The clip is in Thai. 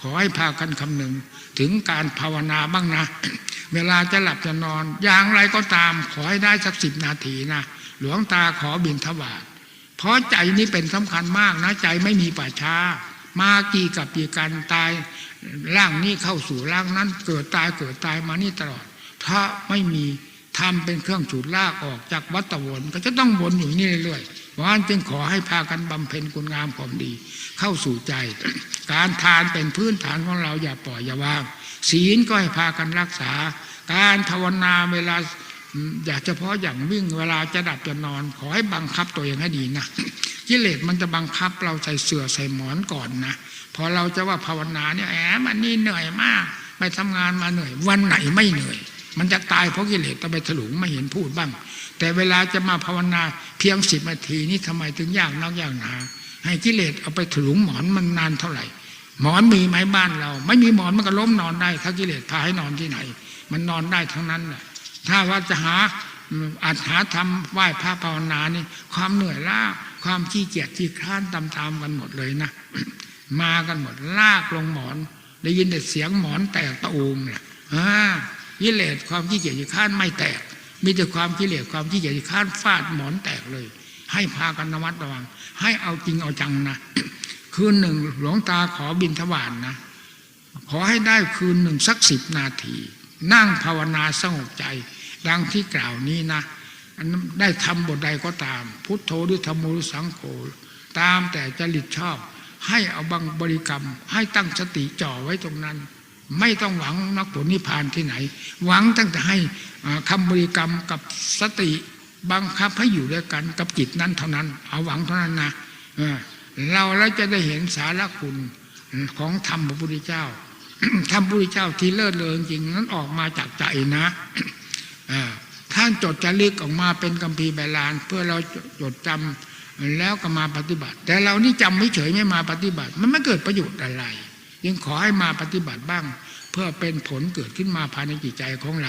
ขอให้พากันคำนึงถึงการภาวนาบ้างนะ เวลาจะหลับจะนอน อย่างไรก็ตาม ขอให้ได้สักสิบนาทีนะหลวงตาขอบินทบาทเพราะใจนี้เป็นสำคัญมากนะ ใจไม่มีป่าช้า มากี่กับกี่กันตายร่างนี้เข้าสู่ร่างนั้น เกิดตายเกิดตายมานี่ตลอด ถ้าไม่มีทำเป็นเครื่องฉุดลากออกจากวัฏวนก็จะต้องวนอยู่นี่เรื่อยๆ เพราะฉะนั้นจึงขอให้พากันบำเพ็ญคุณงามความดี เข้าสู่ใจ การทานเป็นพื้นฐานของเราอย่าปล่อยอย่าวาง ศีลก็ให้พากันรักษา การภาวนาเวลาอยากเฉพาะอย่างวิ่งเวลาจะดับจะนอน ขอให้บังคับตัวเองให้ดีนะกิเลสมันจะบังคับเราใส่เสื่อใส่หมอนก่อนนะพอเราจะว่าภาวนาเนี่ยแหมมันนี่เหนื่อยมาก ไปทำงานมาเหนื่อย วันไหนไม่เหนื่อย มันจะตายเพราะกิเลสต้องไปถลุงไม่เห็นพูดบ้าง แต่เวลาจะมาภาวนาเพียงสิบนาทีนี่ทำไมถึงยากนักยากหนาให้กิเลสเอาไปถลุงหมอนมันนานเท่าไหร่ หมอนมีไหมบ้านเรา ไม่มีหมอนมันก็ล้มนอนได้ ถ้ากิเลสพาให้นอนที่ไหน มันนอนได้ทั้งนั้นแหละถ้าว่าจะหาอาจหาทำไหว้พระภาวนานี่ความเหนื่อยล้าความขี้เกียจขี้คร้านตามๆกันหมดเลยนะมากันหมดลากลงหมอน ได้ยินแต่เสียงหมอนแตกตะอูมเนี่ยอ่า กิเลสความขี้เกียจขี้คร้านไม่แตก มีแต่ความกิเลสความขี้เกียจขี้คร้านฟาดหมอนแตกเลย ให้พากันระมัดระวัง ให้เอาจริงเอาจังนะคืนหนึ่งหลวงตาขอบินทบาทนะขอให้ได้คืนหนึ่งสักสิบนาที นั่งภาวนาสงบใจ ดังที่กล่าวนี้นะได้ทำบทใดก็ตาม พุทโธหรือธรรมโมหรือสังโฆตามแต่จริตชอบ ให้เอาบังบริกรรม ให้ตั้งสติจ่อไว้ตรงนั้น ไม่ต้องหวังนักผลนิพพานที่ไหน หวังตั้งแต่ให้คำบริกรรมกับสติบังคับให้อยู่ด้วยกันกับจิตนั้นเท่านั้น เอาหวังเท่านั้นนะเราแล้วจะได้เห็นสาระคุณของธรรมพระพุทธเจ้าธรรมพระพุทธเจ้าที่เลิศเลอจริงนั้นออกมาจากใจนะท่านจดจารึกออกมาเป็นกัมพีร์ใบลาน เพื่อเราจดจำแล้วก็มาปฏิบัติ แต่เรานี่จำไม่เฉยไม่มาปฏิบัติ มันไม่เกิดประโยชน์อะไร ยังขอให้มาปฏิบัติบ้าง เพื่อเป็นผลเกิดขึ้นมาภายในจิตใจของเรา